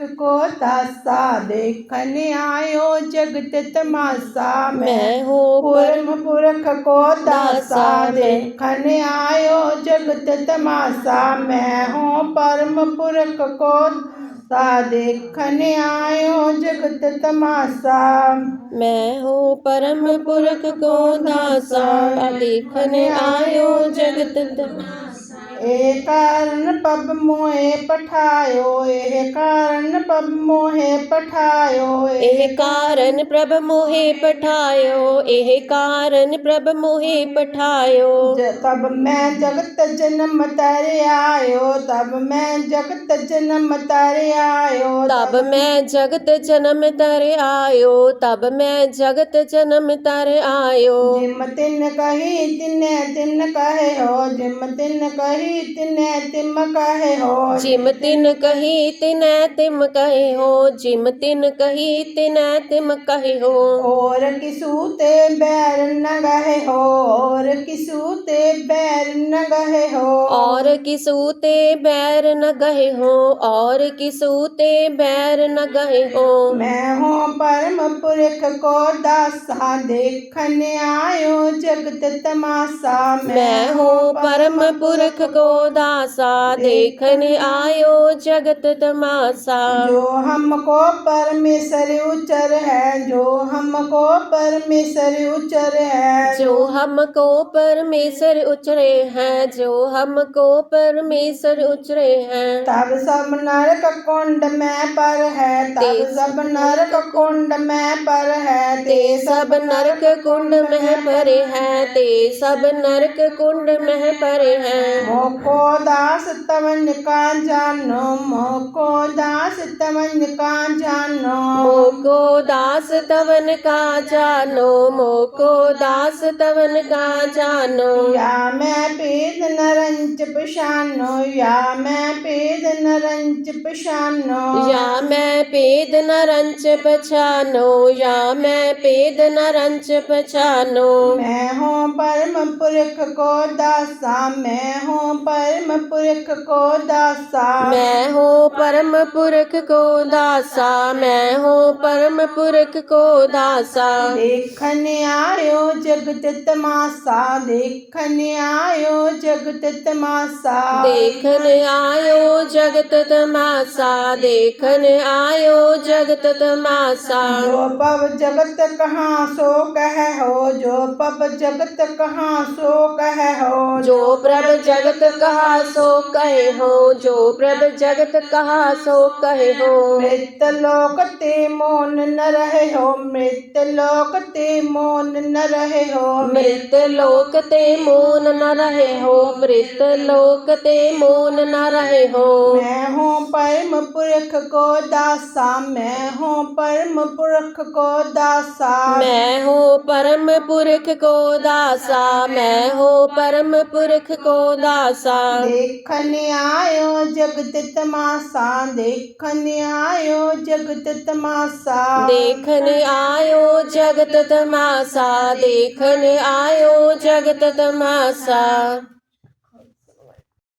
को दासा देखन आयो जगत तमाशा मैं। हो परम पुरख को दासा देखन आयो जगत तमाशा मैं। हूँ परम पुरख को सा देखन आयो जगत तमाशा। मैं हूँ परम पुरख को दासा देखने आयो जगत ए कारण पब मोहे पठायो ए कारण पब मोहे पठायो ए कारण प्रभ मोहे पठायो ए कारण प्रभ मोहे पठायो। तब मैं जगत जन्म तर आयो तब मैं जगत जन्म तर आयो तब मैं जगत जन्म तर आयो तब मैं जगत जन्म तर आयो। जिम तिन कही तिन तिन कहे हो जिम तिन कही कहे हो। जिम तिन कही तिन तिम कहे हो। जिम तिन कही तिन तिम कहे हो। और किसूते बैर न गहे हो। और किसूते बैर न गहे हो। और किसू बैर न गए हो और किसू ते बैर न गए हो। मैं हूँ परम पुरख को दासा देखन आयो जगत तमाशा। मैं हूँ परम पुरख को दासा देखन आयो जगत तमाशा। जो हमको परमेश्वर उचर है जो हमको परमेश्वर उचर है। जो हमको परमेश्वर उचरे हैं जो हमको परमेश्वर उचरे हैं। तब सब नरक कुंड में पर है तब ते सब नरक कुंड में पर है ते सब नरक कुंड में परे हैं ते सब नरक कुंड में परे हैं। मोको दास तवन का जानो मोको दास तवन का जानो। मोको दास तवन का जानो मोको दास तवन का जानो। या मैं पेद नरंच पशानो या मैं पेद नरंच पशानो या मैं पेद न रंच पछानो या मैं पेद न रंच पछानो मैं हूँ परम पुरख को दासा मैं हूँ परम पुरख को दासा मैं हूँ परम पुरख को दासा मैं हूँ परम पुरख को दासा देखन आयो जगत तमाशा देखन आयो जगत तमाशा देखन आयो जगत तमाशा देखन आयो जगत तमाशा जो पव जगत कहाँ सो कह हो जो पव जगत कहाँ सो कह हो। जो प्रभ जगत कहा सो कहे हो जो प्रभ जगत कहा सो कहे हो। मृत लोक ते मोन न रहे हो मृत लोक ते मोन न रहे हो। मृत लोक ते मोन न रहे हो मृत लोक ते मोन न रहे हो। मैं हूँ परम पुरख को दासा मैं हूँ परम पुरख को दासा। मैं हूँ परम पुरख को दासा मैं हूँ परम पुरख को दासा। देखन आयो जगत तमाशा देखन आयो जगत तमाशा देखन आयो जगत तमाशा देखन आयो जगत तमाशा